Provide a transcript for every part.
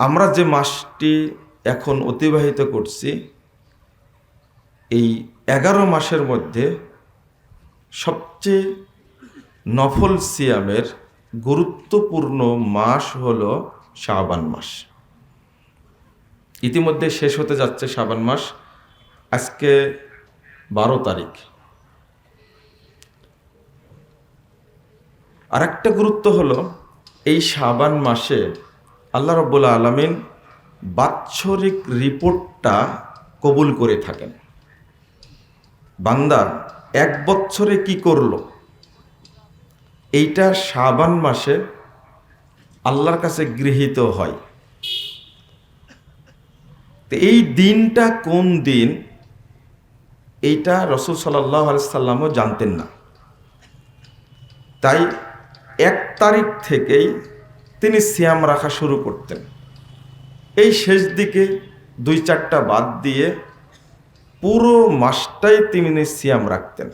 আমরা যে মাসটি এখন অতিবাহিত করছি, এই এগারো মাসের মধ্যে সবচেয়ে নফল সিয়ামের গুরুত্বপূর্ণ মাস হল শাবান মাস। ইতিমধ্যে শেষ হতে যাচ্ছে শাবান মাস। আজকে বারো তারিখ। আর একটা গুরুত্ব হলো, এই শাবান মাসে আল্লাহ রব্বুল আলমিন বাৎসরিক রিপোর্টটা কবুল করে থাকেন। বান্দা এক বছরে কি করল? এইটা শাবান মাসে আল্লাহর কাছে গৃহীত হয়। তো এই দিনটা কোন দিন? এইটা রসুল সাল্লাহ সাল্লামও জানতেন না। তাই এক তারিখ থেকেই তিনি সিয়াম রাখা শুরু করতেন। এই শেষ দিকে দুই চারটা বাদ দিয়ে পুরো মাসটাই তিনি সিয়াম রাখতেন।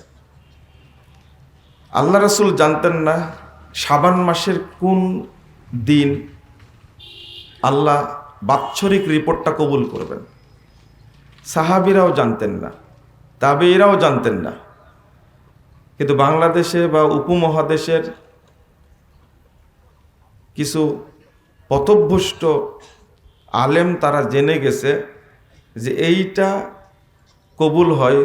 আল্লাহ রসুল জানতেন না সাবান মাসের কোন দিন আল্লাহ বাৎসরিক রিপোর্টটা কবুল করবেন। সাহাবিরাও জানতেন না তাবেইরাও জানতেন না। কিন্তু বাংলাদেশে বা উপমহাদেশের কিছু পথভ্রষ্ট আলেম তারা জেনে গেছে যে এইটা কবুল হয়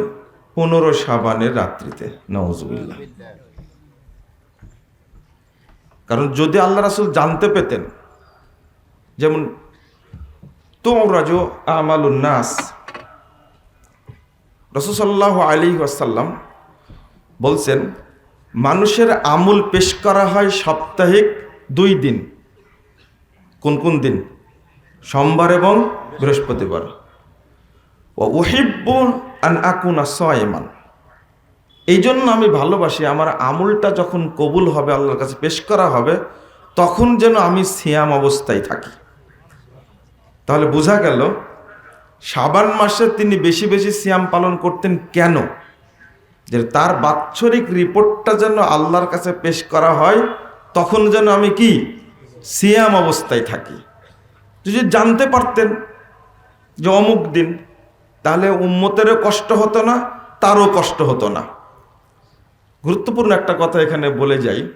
পনেরো সাবানের রাত্রিতে নওয়াজুবিল্লাহ কারণ যদি আল্লাহ রাসুল জানতে পেতেন, যেমন তোমরাজ আমালুন্নাস রসুসাল্লাহ আলী আসাল্লাম বলছেন, মানুষের আমুল পেশ করা হয় সাপ্তাহিক দুই দিন। কোন কোন দিন? সোমবার এবং বৃহস্পতিবার। ও ওহিব্ব আন আকুনা সয়মান এই জন্য আমি ভালোবাসি, আমার আমুলটা যখন কবুল হবে, আল্লাহর কাছে পেশ করা হবে, তখন যেন আমি সিয়াম অবস্থায় থাকি। তাহলে বোঝা গেল সাবান মাসে তিনি বেশি বেশি সিয়াম পালন করতেন কেন? যে তার বাৎসরিক রিপোর্টটা যেন আল্লাহর কাছে পেশ করা হয় তখন যেন আমি কি? সিয়াম অবস্থায় থাকি। যদি জানতে পারতেন যে অমুক দিন, তাহলে উম্মতেরও কষ্ট হতো না, তারও কষ্ট হতো না। গুরুত্বপূর্ণ একটা কথা এখানে বলে যাই।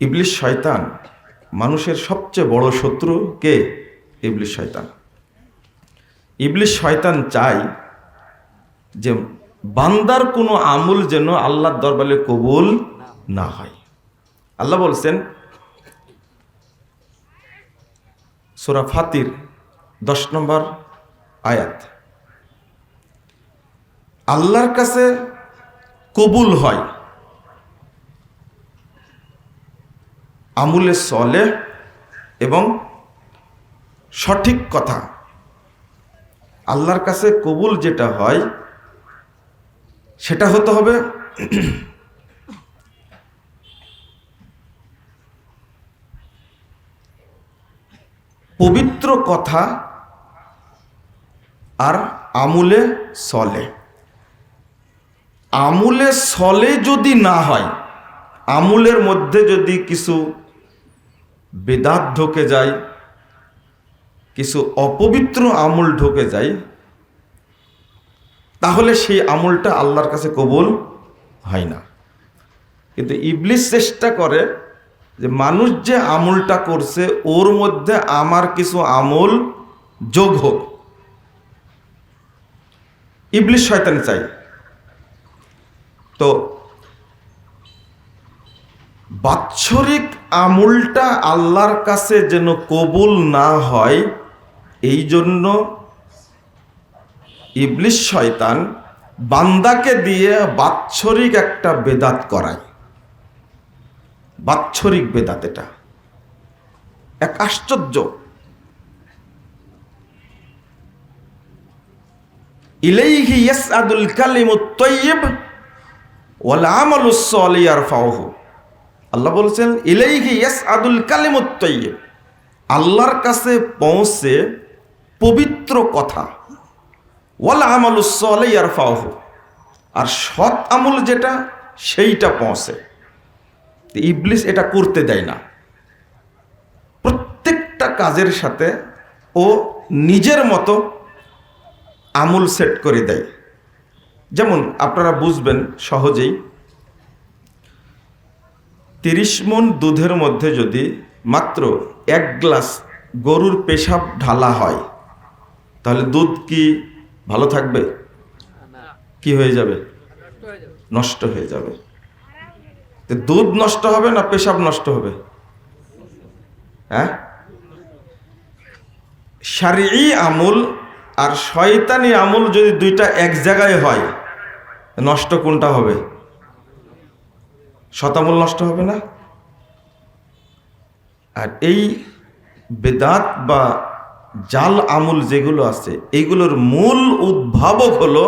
ইবলিশ শয়তান মানুষের সবচেয়ে বড় শত্রু কে? ইবলিশ শয়তান। ইবলিশ শয়তান চাই যে বান্দার কোনো আমুল যেন আল্লাহর দরবারে কবুল না হয়। আল্লাহ বলছেন, সোরা ফাতির দশ নম্বর আয়াত। আল্লাহর কাছে কবুল হয়। আমুলে সলে এবং সঠিক কথা। আল্লাহর কাছে কবুল যেটা হয়, সেটা হতে হবে পবিত্র কথা আর আমুলে সলে। আমুলে সলে যদি না হয়, আমুলের মধ্যে যদি কিছু বেদাত ঢোকে যায়, কিছু অপবিত্র আমুল ঢোকে যায়, তাহলে সেই আমুলটা আল্লাহর কাছে কবুল হয় না। কিন্তু ইবলিস চেষ্টা করে যে মানুষ যে আমুলটা করছে, ওর মধ্যে আমার কিছু আমল যোগ হোক। ইবলিশ শয়তান চাই। তো, বাৎসরিক আমুলটা আল্লাহর কাছে যেন কবুল না হয়, এই জন্য ইবলিশ শয়তান বান্দাকে দিয়ে বাৎসরিক একটা বেদাত করায়। বাৎসরিক বেদাত এটা। এক আশ্চর্য। ইলাইহি ইয়াসআদুল কালিমুত তাইয়্যিব ওয়াল আমালুস সালিহ ইয়ারফাউহু। আল্লাহ বলছেন, ইলাইহি ইয়াসআদুল কালিমুত তাইয়্যিব আল্লাহর কাছে পৌঁছে পবিত্র কথা। ওয়াল আমালুস সালিহ ইয়ারফাউহু। আর সৎ আমল যেটা, সেইটা পৌঁছে। ইবলিস এটা করতে দেয় না। প্রত্যেকটা কাজের সাথে ও নিজের মতো আমুল সেট করে দেয়। যেমন আপনারা বুঝবেন সহজেই, তিরিশ মন দুধের মধ্যে যদি মাত্র এক গ্লাস গরুর পেশাব ঢালা হয়, তাহলে দুধ কি ভালো থাকবে? কি হয়ে যাবে? নষ্ট হয়ে যাবে। দুধ নষ্ট হবে না পেশাব নষ্ট হবে? হ্যাঁ? সারি আমুল আর শয়তানি আমুল যদি দুইটা এক জায়গায় হয়, নষ্ট কোনটা হবে? শতামূল নষ্ট হবে না? আর এই বেদাত বা জাল আমুল যেগুলো আছে এইগুলোর মূল উদ্ভাবক হলো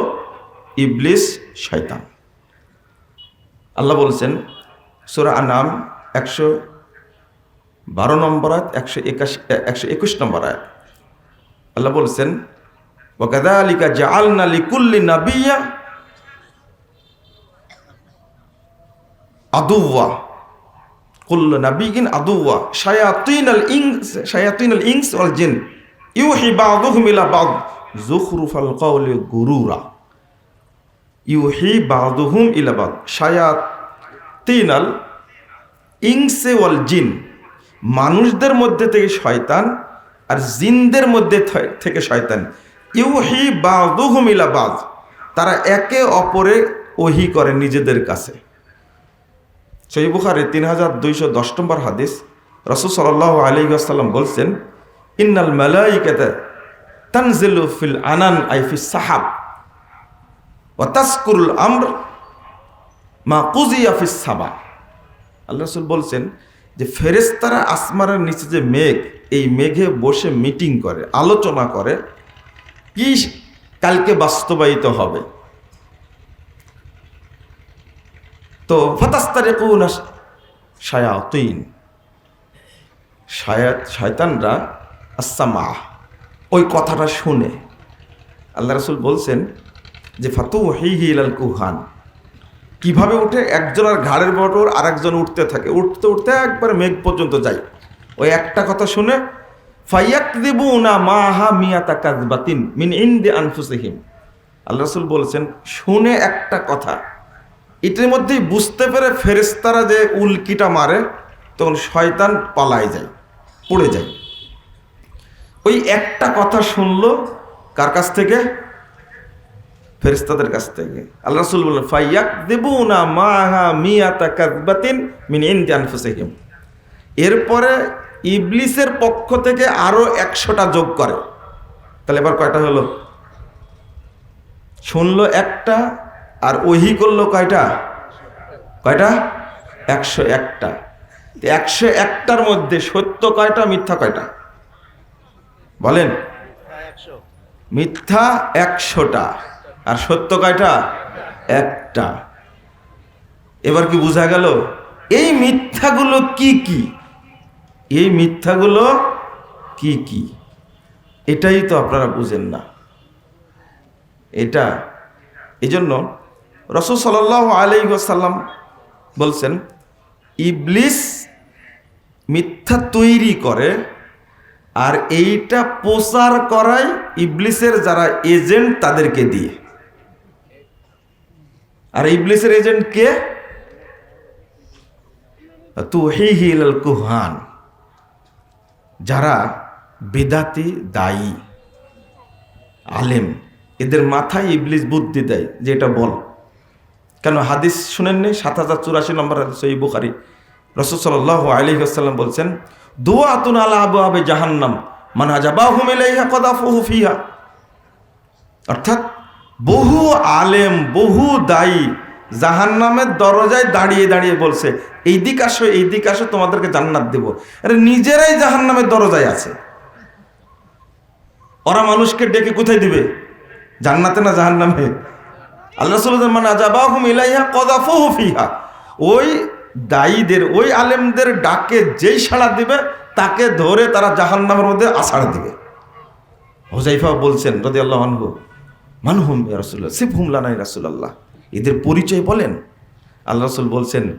ইবলিস, শয়তান। আল্লাহ বলছেন সুরা আনাম একশো বারো নম্বর আয়াত, একশো একাশি, একশো একুশ নম্বর আয়াত। আল্লাহ বলছেন ওকাদালিকা জাআলনা লিকুল্লি নাবিয়্যা আদুওয়া, কুল্লু নাবিয়িন আদুওয়া, শায়াতিনাল ইনস শায়াতিনাল ইনস ওয়াল জিন, ইউহি বা'দুহুম ইলা বা'দ যুখরুফাল কওলি গুরুরা, ইউহি বা'দুহুম ইলা বা'দ শায়াতিনাল ইনসে ওয়াল জিন, মানুষদের মধ্যে থেকে শয়তান আর জিনদের মধ্যে থেকে শয়তান। ইউহি বা'দুহুম ইলা বা'দ তারা একে অপরে ওহি করে নিজেদের কাছে। সহি বুখারে তিন হাজার দুইশো দশ নম্বর হাদিস, রসুল সাল্লাহ আলী বলছেন, ইন্নাল মালাইকাতা তানজিলু ফিল আনান আইফি সাহাব, ওয়া তাসকুরুল আমর মা কুজিয়া ফিস সাবা আল্লাহ রসুল বলছেন যে ফেরেস্তারা আসমানের নিচে যে মেঘ, এই মেঘে বসে মিটিং করে, আলোচনা করে কি কালকে বাস্তবায়িত হবে। তো ফাতাস্তারে কোন শায়াতিন। শায়াত শয়তানরা আসামা ওই কথাটা শুনে। আল্লাহ রসুল বলছেন যে ফাতু হি হিলাল কুহান কীভাবে উঠে? একজনের ঘাড়ের বটর আর একজন উঠতে থাকে। উঠতে উঠতে একবার মেঘ পর্যন্ত যায়। ওই একটা কথা শুনে ফাইয়াক দেবু না মা হা মিয়াতা কাজবাতিন মিন ইন্দি আনফুসিহিম। আল্লাহ রসুল বলেছেন, শুনে একটা কথা এটির মধ্যেই বুঝতে পেরে ফেরেস্তারা যে উল্কিটা মারে, তখন শয়তান পালায় যায়, পড়ে যায়। ওই একটা কথা শুনলো, কার কাছ থেকে? ফেরেস্তাদের কাছ থেকে। আল্লাহ রাসূল বললেন ফাইয়াক দেবু না মাহা মিয়াতা কাজবাতিন মিন ইনদি আনফুসিহিম। এরপরে ইবলিসের পক্ষ থেকে আরও একশোটা যোগ করে। তাহলে এবার কয়টা হলো? শুনলো একটা আর ওহি করল কয়টা? কয়টা? একশো একটা। একশো একটার মধ্যে সত্য কয়টা মিথ্যা কয়টা? বলেন। মিথ্যা একশোটা। আর সত্য কয়টা? একটা। এবার কি বোঝা গেল? এই মিথ্যাগুলো কি কি? এই মিথ্যাগুলো কি কি? এটাই তো আপনারা বুঝেন না। এটা এই জন্য রসুল সাল্লাহ আলাইসাল্লাম বলছেন, ইবলিস মিথ্যা তৈরি করে আর এইটা প্রচার করায় ইবলিসের যারা এজেন্ট তাদেরকে দিয়ে। আর ইবলিসের এজেন্ট কে? তুহিহিল কুহান যারা বেদাতি, দায়ী, আলেম, এদের মাথায় ইবলিস বুদ্ধি দেয় যে এটা বল। কেন হাদিস শুনেননি? সাত হাজার চুরাশি নম্বর এই বুখারি। রসদ সাল্লাহ আলী আসাল্লাম বলছেন দোয়া আতুন আলা আবু আবে জাহান্নাম, মানা যাবা হুমিলাইহা কদাফুহু ফিহা। অর্থাৎ বহু আলেম, বহু দায়ী, জাহান্নামের দরজায় দাঁড়িয়ে দাঁড়িয়ে বলছে, এই দিক আসো, এই দিক আসো, তোমাদেরকে জান্নাত দেব। আরে নিজেরাই জাহান্নামের দরজায় আছে। ওরা মানুষকে ডেকে কোথায় দিবে? জান্নাতে না জাহান্নামে? আল্লাহ মানে আজাবাহুম ইলাইহা কদাফুহু ফিহা। ওই দায়ীদের, ওই আলেমদের ডাকে যেই সাড়া দিবে, তাকে ধরে তারা জাহান্নামের মধ্যে আষাড় দিবে। হোজাইফা বলছেন রদি আল্লাহ মানহুম ইয়া রাসূলুল্লাহ, সিফহুম লানাই রাসূলুল্লাহ। এদের পরিচয় বলেন। আল্লাহ রসুল বলছেন,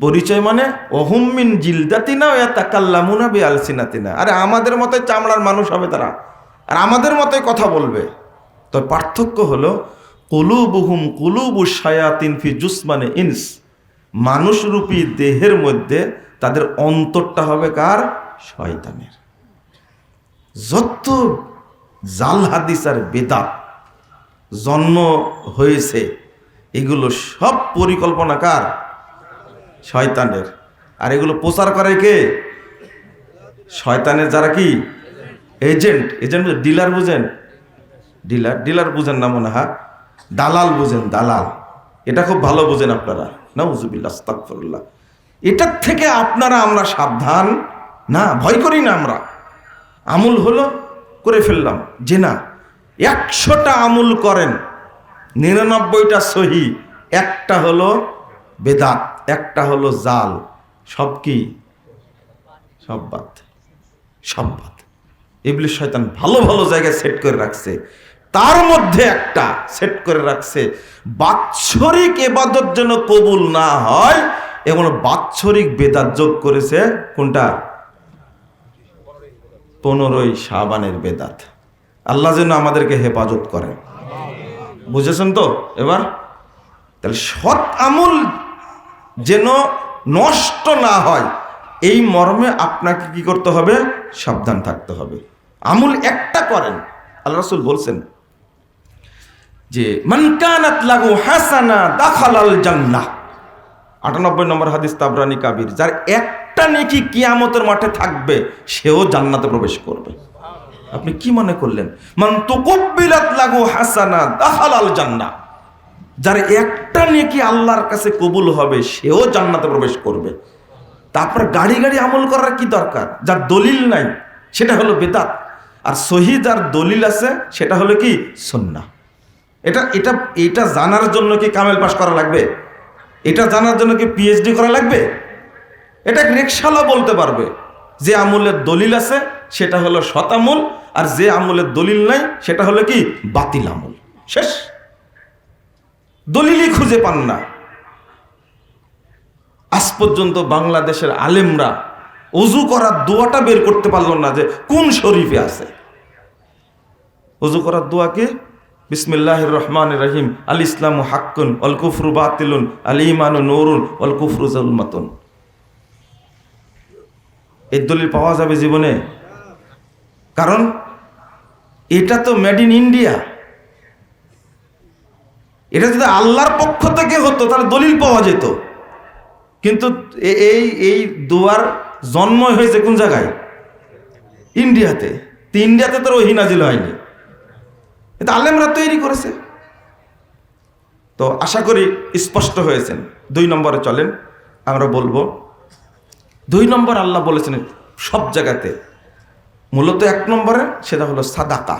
পরিচয় মানে অহুমিন জিলদাতিনা ও তাকাল্লামুনা বি আলসিনাতিনা আরে আমাদের মতে চামড়ার মানুষ হবে তারা। আর আমাদের মতে কথা বলবে। তো পার্থক্য হলো, কুলুবুহুম কুলুবু শায়াতিন ফি জুসমানে ইনস। মানুষরূপী দেহের মধ্যে তাদের অন্তরটা হবে কার? শয়তানের। যত জাল হাদিস আর বেদাত জন্ম হয়েছে, এগুলো সব পরিকল্পনা কার শয়তানের। আর এগুলো প্রচার করে কে? শয়তানের যারা কি? এজেন্ট। এজেন্ট ডিলার বুঝেন। ডিলার ডিলার বুঝেন না মনে হয়? দালাল বুঝেন, দালাল। এটা খুব ভালো বুঝেন আপনারা। না আস্তাকফরুল্লাহ এটার থেকে আপনারা আমরা সাবধান। না, ভয় করি না আমরা। আমুল হলো, করে ফেললাম। যে না একশোটা আমুল করেন। নিরানব্বইটা সহি। একটা হলো বেদাত, একটা হলো জাল। সব কি? সব বাদ। সব বাদ। ইবলিশ শয়তান ভালো ভালো জায়গায় সেট করে রাখছে। তার মধ্যে একটা সেট করে রাখছে, বাৎসরিক এবাদত যেন কবুল না হয় এবং বাৎসরিক বেদাত যোগ করেছে কোনটা? পনেরোই সাবানের বেদাত। আল্লাহ যেন আমাদেরকে হেফাজত করে বুঝেছেন তো? এবার, তাহলে সৎ আমল যেন নষ্ট না হয়, এই মর্মে আপনাকে কি করতে হবে? সাবধান থাকতে হবে। আমুল একটা করেন। আল্লাহ রাসূল বলছেন যে মানকানাত লাগু হাসানা দাখালাল জান্নাহ। আটানব্বই নম্বর হাদিস তাবরানি কাবির। যার একটা নেকি কিয়ামতের মাঠে থাকবে, সেও জান্নাতে প্রবেশ করবে। আপনি কি মনে করলেন? মান তুকব্বিলাত লাগু হাসানা দাখালাল জান্নাহ। যার একটা নেকি আল্লাহর কাছে কবুল হবে, সেও জান্নাতে প্রবেশ করবে। তারপর গাড়ি গাড়ি আমল করার কি দরকার? যার দলিল নাই, সেটা হলো বেদাত। আর সহি যার দলিল আছে, সেটা হলো কি? সন্না এটা এটা এটা জানার জন্য কি কামেল পাস করা লাগবে? এটা জানার জন্য কি পিএইচডি করা লাগবে? এটা রিক্সালা বলতে পারবে। যে আমলের দলিল আছে, সেটা হলো আমল, আর যে আমলের দলিল নাই, সেটা হলো কি? বাতিল আমল। শেষ। দলিলই খুঁজে পান না। আজ পর্যন্ত বাংলাদেশের আলেমরা অজু করার দোয়াটা বের করতে পারল না যে কোন শরীফে আছে। অজু করার দোয়া কি? বিসমিল্লাহ রহমান রহিম। আল ইসলাম হাক্কুন অল কুফরু বাতিলুন আল ইমান নৌরুন অল কুফরু এই দলিল পাওয়া যাবে জীবনে। কারণ এটা তো মেড ইন ইন্ডিয়া এটা যদি আল্লাহর পক্ষ থেকে হতো, তাহলে দলিল পাওয়া যেত। কিন্তু এই এই দুয়ার জন্ম হয়েছে কোন জায়গায়? ইন্ডিয়াতে ইন্ডিয়াতে তো ওহি নাজিল হয়নি। এটা আলেমরা তৈরি করেছে। তো আশা করি স্পষ্ট হয়েছেন। দুই নম্বরে চলেন, আমরা বলব দুই নম্বর আল্লাহ বলেছেন সব জায়গাতে। মূলত এক নম্বরে সেটা হলো সাদাকা।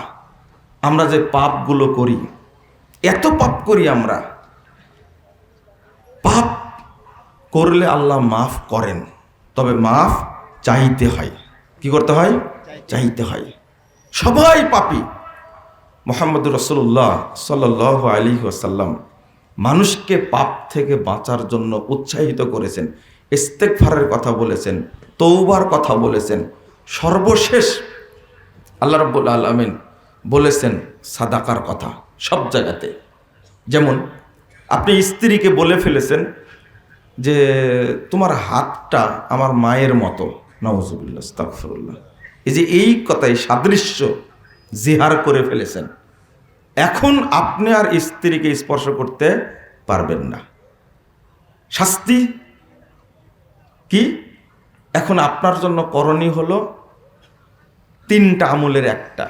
আমরা যে পাপগুলো করি, এত পাপ করি আমরা। পাপ করলে আল্লাহ মাফ করেন, তবে মাফ চাইতে হয়। কি করতে হয়? চাইতে হয়। সবাই পাপি। মোহাম্মদ রসুল্লাহ সাল আলী ওয়াসাল্লাম মানুষকে পাপ থেকে বাঁচার জন্য উৎসাহিত করেছেন। ইস্তেকফারের কথা বলেছেন তৌবার কথা বলেছেন, সর্বশেষ আল্লাহ রব্বুল আলমিন বলেছেন সাদাকার কথা সব জায়গাতে। যেমন আপনি স্ত্রীকে বলে ফেলেছেন যে, তোমার হাতটা আমার মায়ের মতো। নওয়াজুবিল্লা আস্তাগফিরুল্লাহ এই যে এই কথাই সাদৃশ্য জিহার করে ফেলেছেন। এখন আপনি আর স্ত্রীকে স্পর্শ করতে পারবেন না। শাস্তি কি? এখন আপনার জন্য করণীয় হলো তিনটা আমলের একটা।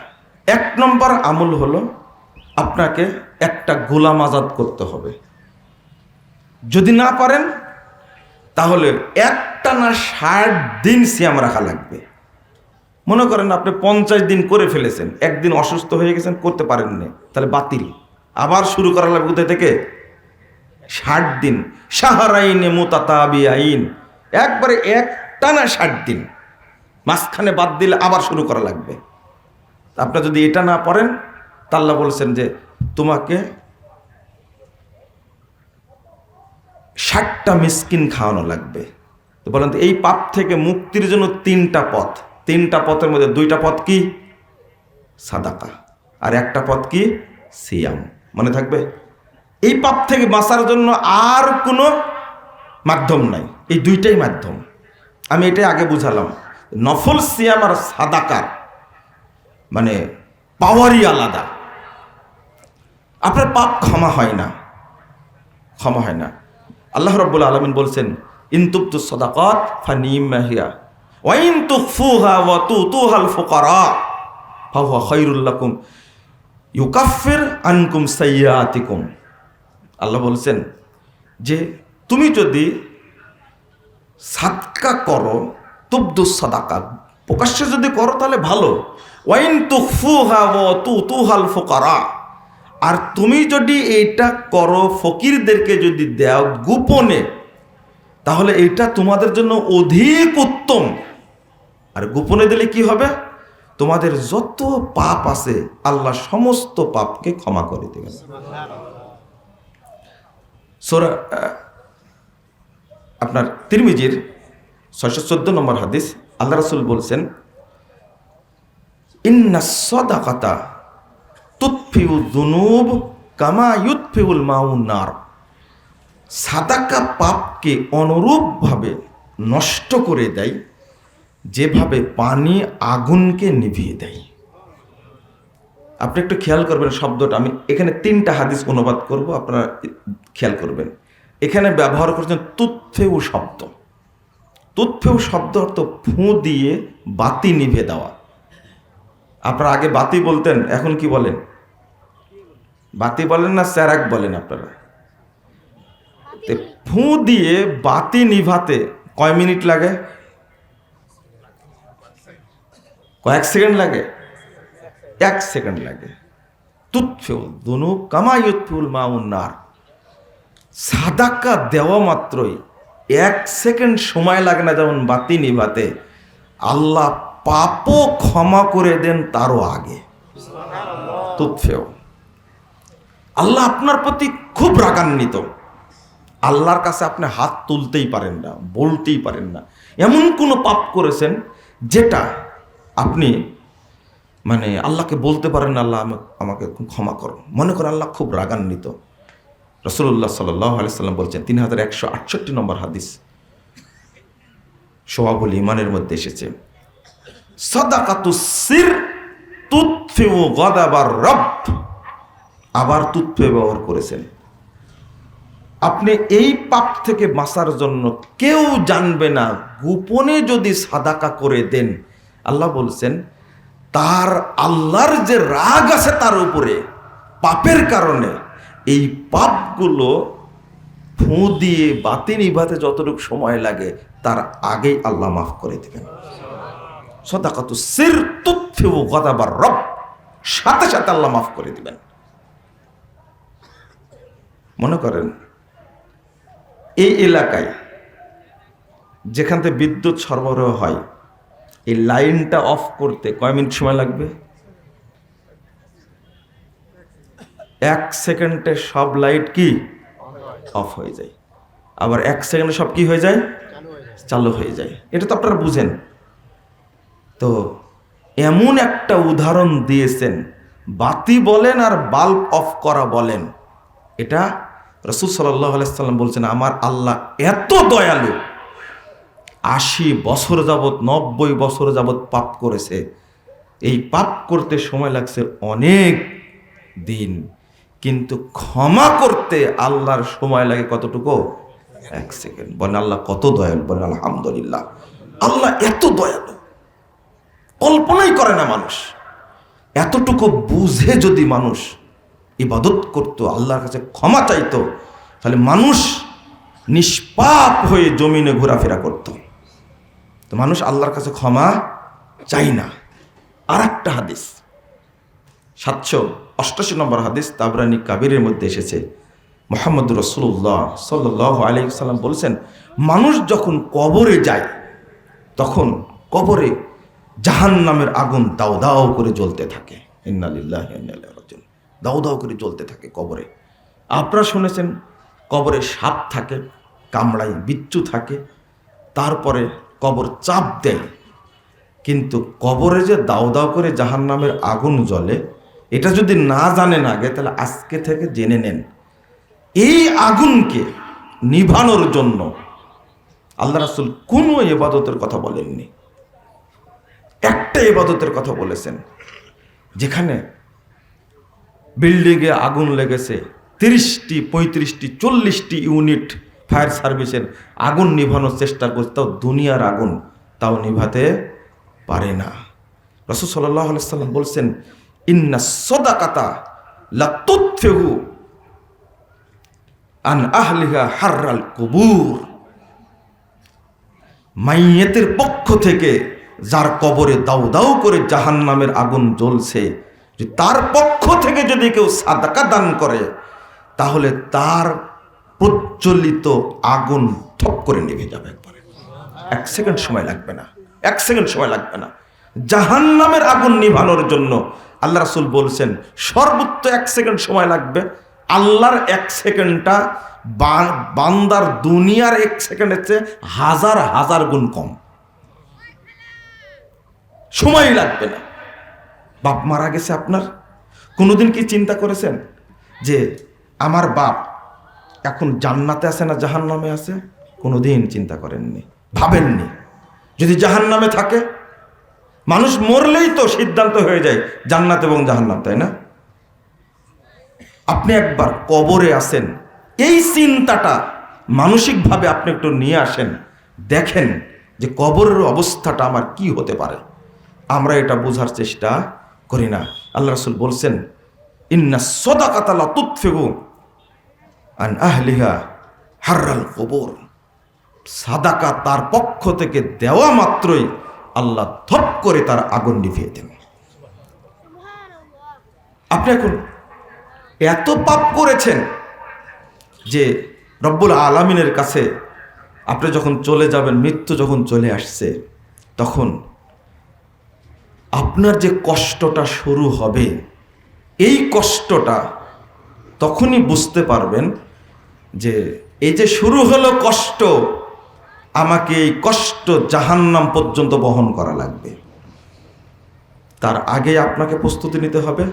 এক নম্বর আমল হলো আপনাকে একটা গোলাম আজাদ করতে হবে। যদি না পারেন তাহলে একটা না ষাট দিন সিয়াম রাখা লাগবে। মনে করেন আপনি পঞ্চাশ দিন করে ফেলেছেন, একদিন অসুস্থ হয়ে গেছেন, করতে পারেননি, তাহলে বাতিল। আবার শুরু করা লাগবে কোথায় থেকে? ষাট দিন। সাহারাইনে মোতাতাবি আইন একবারে একটা না ষাট দিন। মাঝখানে বাদ দিলে আবার শুরু করা লাগবে। আপনার যদি এটা না পড়েন, তাল্লা বলছেন যে তোমাকে ষাটটা মিসকিন খাওয়ানো লাগবে। তো বলেন এই পাপ থেকে মুক্তির জন্য তিনটা পথ। তিনটা পথের মধ্যে দুইটা পথ কি? সাদাকা। আর একটা পথ কি? সিয়াম। মনে থাকবে? এই পাপ থেকে বাঁচার জন্য আর কোনো মাধ্যম নাই। এই দুইটাই মাধ্যম। আমি এটাই আগে বুঝালাম। নফল সিয়াম আর সাদাকার মানে পাওয়ারই আলাদা। আপনার পাপ ক্ষমা হয় না। ক্ষমা হয় না। আল্লাহ রব্বুল আলমিন বলছেন ইনতুবতু সদাকত ফানিমাহিয়া ওয়াইন তুখফুহা ওয়া তুতুহাল ফুকারা ফাহুয়া খায়রুল লাকুম, ইউকাফির আনকুম সাইয়াতিকুম আল্লাহ বলছেন যে, তুমি যদি সাদকা করো, তুবদু সাদাকা। প্রকাশ্যে যদি করো তাহলে ভালো। ওয়াইন তু ওয়া তুতুহাল ফুকারা। আর তুমি যদি এইটা করো, ফকিরদেরকে যদি দাও গোপনে, তাহলে এটা তোমাদের জন্য অধিক উত্তম। আর গোপনে দিলে কি হবে? তোমাদের যত পাপ আছে, আল্লাহ সমস্ত পাপকে ক্ষমা করে দেবেন। সোরা আপনার তিরমিজির ছয়শো চোদ্দ নম্বর হাদিস, আল্লাহ রাসুল বলছেন, ইন্না সদাকাতা তুৎফিউ দুনুব কামা ইউৎফিউল মাউনার সাদাকা পাপকে অনুরূপভাবে নষ্ট করে দেয়, যেভাবে পানি আগুনকে নিভিয়ে দেয়। আপনি একটু খেয়াল করবেন শব্দটা, আমি এখানে তিনটা হাদিস অনুবাদ করব, আপনারা খেয়াল করবেন। এখানে ব্যবহার করছেন তুৎফেউ শব্দ। তুৎফেউ শব্দ অর্থ ফু দিয়ে বাতি নিভে দেওয়া। আপনারা আগে বাতি বলতেন, এখন কি বলেন? বাতি বলেন না, স্যারাক বলেন আপনারা। ফু দিয়ে বাতি নিভাতে কয় মিনিট লাগে? কয়েক সেকেন্ড লাগে? এক সেকেন্ড লাগে। তুৎফেউ দুনু কামায়ুৎফুল মাউন্নার সাদাকা দেওয়া মাত্রই এক সেকেন্ড সময় লাগে না যেমন বাতি নিভাতে। আল্লাহ পাপও ক্ষমা করে দেন তারও আগে। তুৎফেও। আল্লাহ আপনার প্রতি খুব রাগান্বিত। আল্লাহর কাছে আপনি হাত তুলতেই পারেন না, বলতেই পারেন না। এমন কোনো পাপ করেছেন যেটা আপনি মানে আল্লাহকে বলতে পারেন আল্লাহ আমা- আমাকে ক্ষমা করো। মনে করেন আল্লাহ খুব রাগান্বিত। রসুল্লাহ সাল্লাহ আলিয়াল্লাম বলছেন তিন হাজার একশো আটষট্টি নম্বর হাদিস সোহাবুল ইমানের মধ্যে এসেছে। সদাকাতু সির তুৎফিউ গদাবার রব। আবার তুৎফে ব্যবহার করেছেন। আপনি এই পাপ থেকে বাঁচার জন্য কেউ জানবে না, গোপনে যদি সাদাকা করে দেন, আল্লাহ বলছেন, তার আল্লাহর যে রাগ আছে তার উপরে, পাপের কারণে এই পাপগুলো ফু দিয়ে বাতি নিভাতে যতটুকু সময় লাগে, তার আগেই আল্লাহ মাফ করে দেবেন। সদাকাতু সির তুৎফিউ গদাবার রব, সাথে সাথে আল্লাহ মাফ করে দিবেন। মনে করেন, এই এলাকায় যেখান থেকে বিদ্যুৎ সরবরাহ হয়, এই লাইনটা অফ করতে কয় মিনিট সময় লাগবে? এক সেকেন্ডে সব লাইট কি? অফ হয়ে যায়। আবার এক সেকেন্ডে সব কি হয়ে যায়? চালু হয়ে যায়। এটা তো আপনারা বুঝেন। তো এমন একটা উদাহরণ দিয়েছেন, বাতি বলেন আর বাল্ব অফ করা বলেন। এটা রসুল সাল্লাহ আলাইসাল্লাম বলছেন, আমার আল্লাহ এত দয়ালু, আশি বছর যাবৎ, নব্বই বছর যাবৎ পাপ করেছে। এই পাপ করতে সময় লাগছে অনেক দিন। কিন্তু ক্ষমা করতে আল্লাহর সময় লাগে কতটুকু? এক সেকেন্ড। বলেন আল্লাহ কত দয়ালু, বলেন আলহামদুলিল্লাহ। আল্লাহ এত দয়ালু। কল্পনাই করে না মানুষ। এতটুকু বুঝে যদি মানুষ ইবাদত করতো, আল্লাহর কাছে ক্ষমা চাইতো, তাহলে মানুষ নিষ্পাপ হয়ে জমিনে ঘোরাফেরা করত। তো মানুষ আল্লাহর কাছে ক্ষমা চাই না। আর একটা হাদিস। সাতশো অষ্টাশি নম্বর হাদিস তাবরানি কাবিরের মধ্যে এসেছে। মোহাম্মদ রসুল্লাহ সাল্লাহ আলি সাল্লাম বলছেন, মানুষ যখন কবরে যায়, তখন কবরে জাহান নামের আগুন দাও দাও করে জ্বলতে থাকে। ইন্নালিল্লাহ। দাও দাও করে জ্বলতে থাকে কবরে। আপনারা শুনেছেন, কবরে সাপ থাকে, কামড়ায় বিচ্ছু থাকে, তারপরে কবর চাপ দেয়। কিন্তু কবরে যে দাও দাও করে জাহান নামের আগুন জ্বলে এটা যদি না জানেন আগে, তাহলে আজকে থেকে জেনে নেন। এই আগুনকে নিভানোর জন্য আল্লাহ রাসুল কোনো এবাদতের কথা বলেননি। একটা এবাদতের কথা বলেছেন, যেখানে বিল্ডিংয়ে আগুন লেগেছে, তিরিশটি, পঁয়ত্রিশটি, চল্লিশটি ইউনিট ফায়ার সার্ভিসের আগুন নিভানোর চেষ্টা করছে, তাও দুনিয়ার আগুন তাও নিভাতে পারে না। রসুল সাল্লাহ সাল্লাম বলছেন আন হাররাল কুবুর। মাইয়েতের পক্ষ থেকে যার কবরে দাউ দাউ করে জাহান নামের আগুন জ্বলছে তার পক্ষ থেকে যদি কেউ সাদাকা দান করে, তাহলে তার প্রজ্বলিত আগুন থপ করে নিভে যাবে একবারে। এক সেকেন্ড সময় লাগবে না, এক সেকেন্ড সময় লাগবে না। জাহান নামের আগুন নিভানোর জন্য আল্লাহ রাসুল বলছেন, সর্বোচ্চ এক সেকেন্ড সময় লাগবে। আল্লাহর এক সেকেন্ডটা বান্দার দুনিয়ার এক সেকেন্ডের চেয়ে হাজার হাজার গুণ কম। সময় লাগবে না। বাপ মারা গেছে আপনার? কোনোদিন কি চিন্তা করেছেন যে আমার বাপ এখন জান্নাতে আছে না জাহান নামে আছে? কোনোদিন চিন্তা করেননি, ভাবেননি। যদি জাহান নামে থাকে মানুষ মরলেই তো সিদ্ধান্ত হয়ে যায় জান্নাত এবং জাহান্নাত তাই না? আপনি একবার কবরে আসেন, এই চিন্তাটা মানসিকভাবে আপনি একটু নিয়ে আসেন, দেখেন যে কবরের অবস্থাটা আমার কি হতে পারে। আমরা এটা বোঝার চেষ্টা করি না। আল্লাহ রসুল বলছেন, ইন্না সদাকাতালা তুৎফেগু আন আহলিহা হার্রাল কবর। সাদাকা তার পক্ষ থেকে দেওয়া মাত্রই আল্লাহ থপ করে তার আগুন নিভিয়ে দেন। আপনি এখন এত পাপ করেছেন যে রব্বুল আলমিনের কাছে আপনি যখন চলে যাবেন, মৃত্যু যখন চলে আসছে, তখন আপনার যে কষ্টটা শুরু হবে, এই কষ্টটা তখনই বুঝতে পারবেন যে এই যে শুরু হলো কষ্ট আমাকে এই কষ্ট জাহান্নাম পর্যন্ত বহন করা লাগবে। তার আগে আপনাকে প্রস্তুতি নিতে হবে।